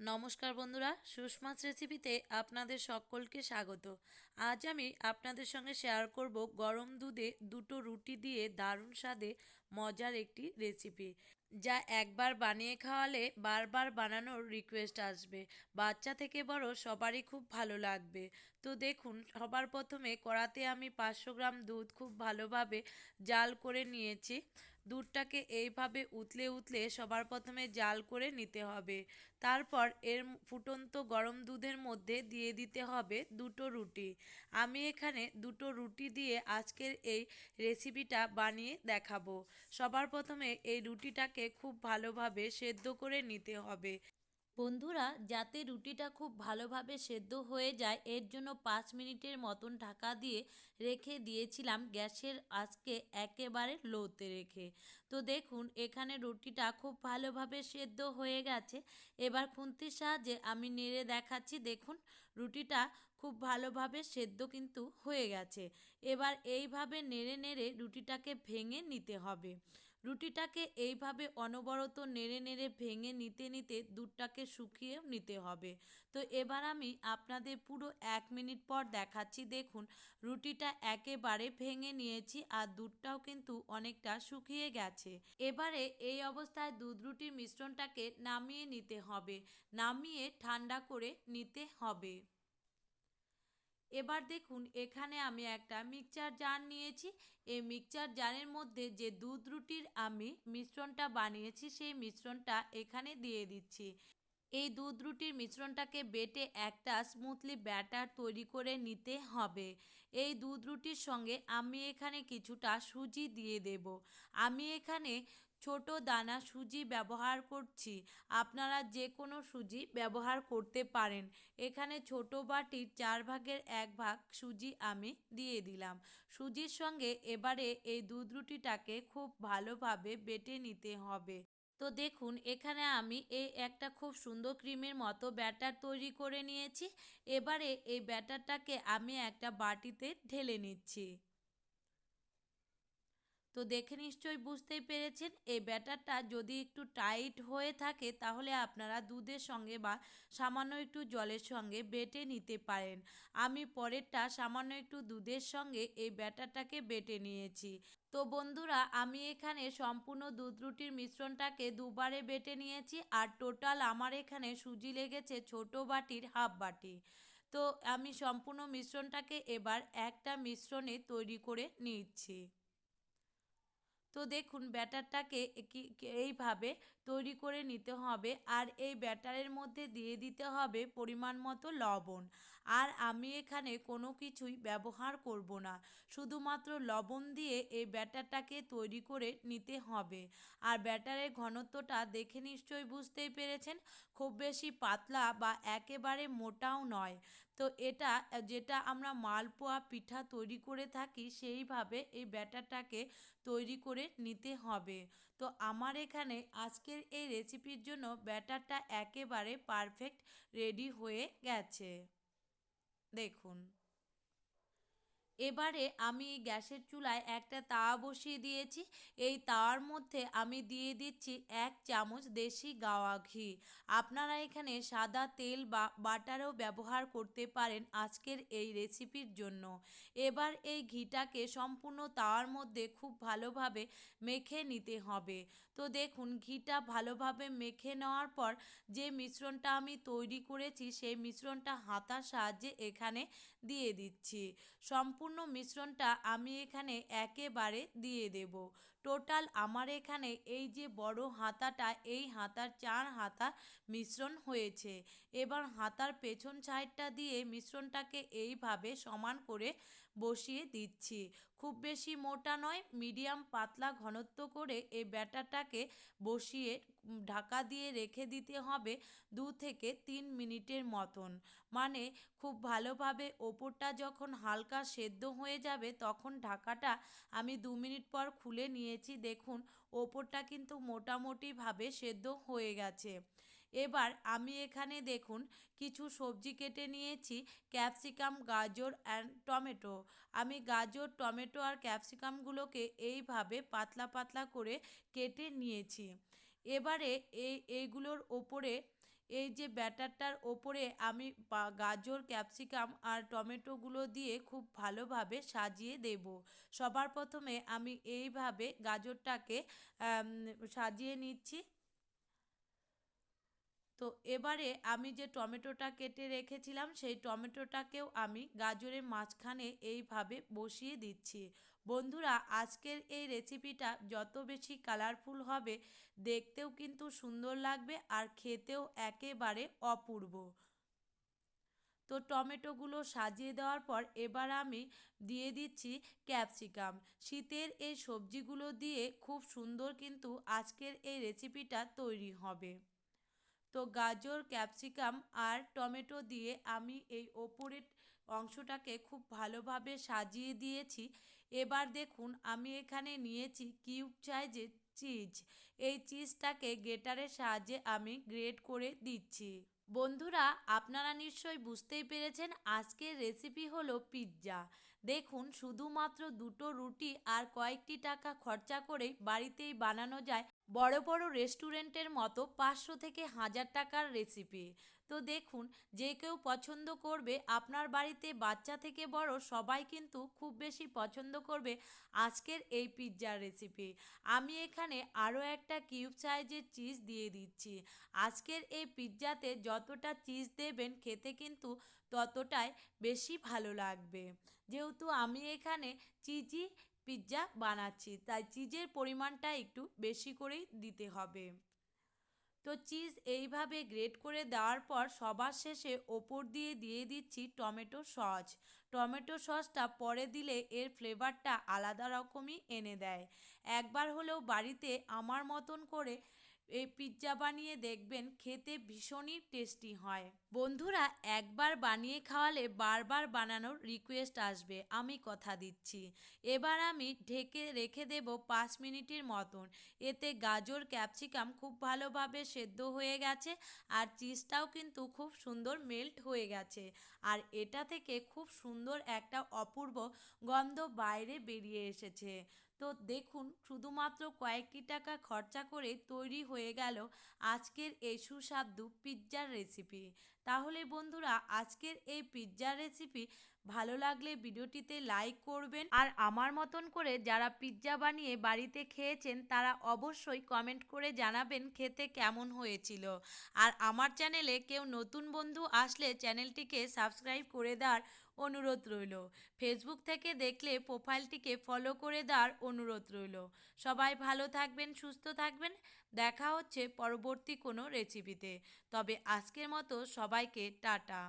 নমস্কার বন্ধুরা সুষমাস রেসিপিতে আপনাদের সকলকে স্বাগত। আজ আমি আপনাদের সঙ্গে শেয়ার করব গরম দুধে দুটো রুটি দিয়ে দারুণ স্বাদে মজার একটি রেসিপি যা একবার বানিয়ে খাওয়ালে বারবার বানানোর রিকোয়েস্ট আসবে। বাচ্চা থেকে বড় সবারই খুব ভালো লাগবে। তো দেখুন, সবার প্রথমে কড়াতে আমি পাঁচশো গ্রাম দুধ খুব ভালোভাবে জাল করে নিয়েছি। দুধটাকে এইভাবে উতলে উতলে সবার প্রথমে জাল করে নিতে হবে। তারপর এর ফুটন্ত গরম দুধের মধ্যে দিয়ে দিতে হবে দুটো রুটি। আমি এখানে দুটো রুটি দিয়ে আজকের এই রেসিপিটা বানিয়ে দেখাবো। সবার প্রথমে এই রুটিটাকে খুব ভালোভাবে সেদ্ধ করে নিতে হবে। বন্ধুরা, যাতে রুটিটা খুব ভালোভাবে সেদ্ধ হয়ে যায়, এর জন্য পাঁচ মিনিটের মতন ঢাকা দিয়ে রেখে দিয়েছিলাম গ্যাসের আজকে একেবারে লোতে রেখে। তো দেখুন, এখানে রুটিটা খুব ভালোভাবে সেদ্ধ হয়ে গেছে। এবার খুন্তির সাহায্যে আমি নেড়ে দেখাচ্ছি, দেখুন রুটিটা খুব ভালোভাবে সেদ্ধ কিন্তু হয়ে গেছে। এবার এইভাবে নেড়ে নেড়ে রুটিটাকে ভেঙে নিতে হবে। রুটিটাকে এইভাবে অনবরত নেড়ে নেড়ে ভেঙে নিতে নিতে দুধটাকে শুকিয়ে নিতে হবে। তো এবার আমি আপনাদের পুরো এক মিনিট পর দেখাচ্ছি। দেখুন, রুটিটা একেবারে ভেঙে নিয়েছি আর দুধটাও কিন্তু অনেকটা শুকিয়ে গেছে। এবারে এই অবস্থায় দুধ রুটির মিশ্রণটাকে নামিয়ে নিতে হবে। নামিয়ে ঠান্ডা করে নিতে হবে। এবার দেখুন, এখানে আমি একটা মিক্সচার জার নিয়েছি। এই মিক্সচার জারের মধ্যে যে দুধ রুটির আমি মিশ্রণটা বানিয়েছি, সেই মিশ্রণটা এখানে দিয়ে দিচ্ছি। এই দুধ রুটির মিশ্রণটাকে বেটে একটা স্মুথলি ব্যাটার তৈরি করে নিতে হবে। এই দুধ রুটির সঙ্গে আমি এখানে কিছুটা সুজি দিয়ে দেব। আমি এখানে ছোট দানা সুজি ব্যবহার করছি। আপনারা যে কোনো সুজি ব্যবহার করতে পারেন। এখানে ছোট বাটির চার ভাগের এক ভাগ সুজি আমি দিয়ে দিলাম। সুজির সঙ্গে এবারে এই দুধ রুটিটাকে খুব ভালোভাবে বেটে নিতে হবে। তো দেখুন, এখানে আমি এই একটা খুব সুন্দর ক্রিমের মতো ব্যাটার তৈরি করে নিয়েছি। এবারে এই ব্যাটারটাকে আমি একটা বাটিতে ঢেলে নিচ্ছি। তো দেখে নিশ্চয়ই বুঝতেই পেরেছেন, এই ব্যাটারটা যদি একটু টাইট হয়ে থাকে তাহলে আপনারা দুধের সঙ্গে বা সামান্য একটু জলের সঙ্গে বেটে নিতে পারেন। আমি পরেরটা সামান্য একটু দুধের সঙ্গে এই ব্যাটারটাকে বেটে নিয়েছি। তো বন্ধুরা, আমি এখানে সম্পূর্ণ দুধ রুটির মিশ্রণটাকে দুবারে বেটে নিয়েছি আর টোটাল আমার এখানে সুজি লেগেছে ছোট বাটির হাফ বাটি। তো আমি সম্পূর্ণ মিশ্রণটাকে এবার একটা মিশ্রণে তৈরি করে নিচ্ছি। তো দেখুন ব্যাটারটাকে এইভাবে তৈরি করে নিতে হবে আর এই ব্যাটারের মধ্যে দিয়ে দিতে হবে পরিমাণ মতো লবণ। আর আমি এখানে কোনো কিছুই ব্যবহার করব না। শুধুমাত্র লবণ দিয়ে এই ব্যাটারটাকে তৈরি করে নিতে হবে। আর ব্যাটারের ঘনত্বটা দেখে নিশ্চয়ই বুঝতেই পেরেছেন, খুব বেশি পাতলা বা একেবারে মোটাও নয়। তো এটা, যেটা আমরা মালপোয়া পিঠা তৈরি করে থাকি, সেইভাবে এই ব্যাটারটাকে তৈরি করে নিতে হবে। তো আমার এখানে আজকের এই রেসিপির জন্য ব্যাটারটা একেবারে পারফেক্ট রেডি হয়ে গেছে। দেখুন। এবারে আমি গ্যাসের চুলায় একটা তাওয়া বসিয়ে দিয়েছি। এই তাওয়ার মধ্যে আমি দিয়ে দিচ্ছি এক চামচ দেশি গাওয়া ঘি। আপনারা এখানে সাদা তেল বা বাটারও ব্যবহার করতে পারেন আজকের এই রেসিপির জন্য। এবার এই ঘিটাকে সম্পূর্ণ তাওয়ার মধ্যে খুব ভালোভাবে মেখে নিতে হবে। তো দেখুন, ঘিটা ভালোভাবে মেখে নেওয়ার পর যে মিশ্রণটা আমি তৈরি করেছি, সেই মিশ্রণটা হাতার সাহায্যে এখানে দিয়ে দিচ্ছি। সম্পূর্ণ সম্পূর্ণ মিশ্রণটা আমি এখানে একেবারে দিয়ে দেব। টোটাল আমার এখানে এই যে বড় হাতাটা, এই হাতার চার হাতা মিশ্রণ হয়েছে। এবার হাতার পেছন সাইডটা দিয়ে মিশ্রণটাকে এইভাবে সমান করে বসিয়ে দিচ্ছি। খুব বেশি মোটা নয়, মিডিয়াম পাতলা ঘনত্ব করে এই ব্যাটারটাকে বসিয়ে ঢাকা দিয়ে রেখে দিতে হবে দু থেকে তিন মিনিটের মতন। মানে খুব ভালোভাবে ওপরটা যখন হালকা সেদ্ধ হয়ে যাবে, তখন ঢাকাটা আমি দু মিনিট পর খুলে নিয়েছি। দেখুন, ওপরটা কিন্তু মোটামুটিভাবে সেদ্ধ হয়ে গেছে। এবার আমি এখানে দেখুন, কিছু সবজি কেটে নিয়েছি, ক্যাপসিকাম, গাজর অ্যান্ড টমেটো। আমি গাজর, টমেটো আর ক্যাপসিকামগুলোকে এইভাবে পাতলা পাতলা করে কেটে নিয়েছি। এবারে এই, এইগুলোর ওপরে এই যে ব্যাটারটার ওপরে আমি গাজর, ক্যাপসিকাম আর টমেটোগুলো দিয়ে খুব ভালোভাবে সাজিয়ে দেব। সবার প্রথমে আমি এইভাবে গাজরটাকে সাজিয়ে নিচ্ছি। তো এবারে আমি যে টমেটোটা কেটে রেখেছিলাম, সেই টমেটোটাকেও আমি গাজরের মাঝখানে এইভাবে বসিয়ে দিচ্ছি। বন্ধুরা, আজকের এই রেসিপিটা যত বেশি কালারফুল হবে, দেখতেও কিন্তু সুন্দর লাগবে আর খেতেও একেবারে অপূর্ব। তো টমেটোগুলো সাজিয়ে দেওয়ার পর এবার আমি দিয়ে দিচ্ছি ক্যাপসিকাম। শীতের এই সবজিগুলো দিয়ে খুব সুন্দর কিন্তু আজকের এই রেসিপিটা তৈরি হবে। তো গাজর, ক্যাপসিকাম আর টমেটো দিয়ে আমি এই ওপরের অংশটাকে খুব ভালোভাবে সাজিয়ে দিয়েছি। এবার দেখুন, আমি এখানে নিয়েছি কিউব সাইজের চিজ। এই চিজটাকে গেটারের সাহায্যে আমি গ্রেড করে দিচ্ছি। বন্ধুরা, আপনারা নিশ্চয়ই বুঝতেই পেরেছেন আজকের রেসিপি হলো পিৎজা দেখুন, শুধুমাত্র দুটো রুটি আর কয়েকটি টাকা খরচা করেই বাড়িতেই বানানো যায় বড় বড় রেস্টুরেন্টের মতো পাঁচশো থেকে হাজার টাকার রেসিপি তো দেখুন, যে কেউ পছন্দ করবে, আপনার বাড়িতে বাচ্চা থেকে বড় সবাই কিন্তু খুব বেশি পছন্দ করবে আজকের এই পিৎজার রেসিপি আমি এখানে আরও একটা কিউব সাইজের চিজ দিয়ে দিচ্ছি। আজকের এই পিৎজাতে যতটা চিজ দেবেন, খেতে কিন্তু ততটাই বেশি ভালো লাগবে। যেহেতু আমি এখানে চিজি পিৎজা বানাচ্ছি, তাই চিজের পরিমাণটা একটু বেশি করেই দিতে হবে। তো চিজ এইভাবে গ্রেট করে দেওয়ার পর সবার শেষে ওপর দিয়ে দিয়ে দিচ্ছি টমেটো সস। টমেটো সসটা পরে দিলে এর ফ্লেভারটা আলাদা রকমই এনে দেয়। একবার হলেও বাড়িতে আমার মতন করে এই পিৎজা বানিয়ে দেখবেন, খেতে ভীষণই টেস্টি হয়। বন্ধুরা, একবার বানিয়ে খাওয়ালে বারবার বানানোর রিকোয়েস্ট আসবে। আমি কথা দিচ্ছি। এবার আমি ঢেকে রেখে দেব পাঁচ মিনিটের মতন। এতে গাজর, ক্যাপসিকাম খুব ভালোভাবে সেদ্ধ হয়ে গেছে আর চিজটাও কিন্তু খুব সুন্দর মেল্ট হয়ে গেছে। আর এটা থেকে খুব সুন্দর একটা অপূর্ব গন্ধ বাইরে বেরিয়ে এসেছে। তো দেখুন, শুধুমাত্র কয়েকটি টাকা খরচা করে তৈরি হয়ে গেল আজকের এই সুস্বাদু পিৎজার রেসিপি তাহলে বন্ধুরা আজকের এই পিৎজার রেসিপি ভালো লাগলে ভিডিওটিতে লাইক করবেন। আর আমার মতন করে যারা পিৎজা বানিয়ে বাড়িতে খেয়েছেন, তারা অবশ্যই কমেন্ট করে জানাবেন খেতে কেমন হয়েছিল। আর আমার চ্যানেলে কেউ নতুন বন্ধু আসলে চ্যানেলটিকে সাবস্ক্রাইব করে দেওয়ার অনুরোধ রইল। ফেসবুক থেকে দেখলে প্রোফাইলটিকে ফলো করে দেওয়ার অনুরোধ রইল। সবাই ভালো থাকবেন, সুস্থ থাকবেন। দেখা হচ্ছে পরবর্তী কোনো রেসিপিতে। তবে আজকের মতো সবাইকে টাটা।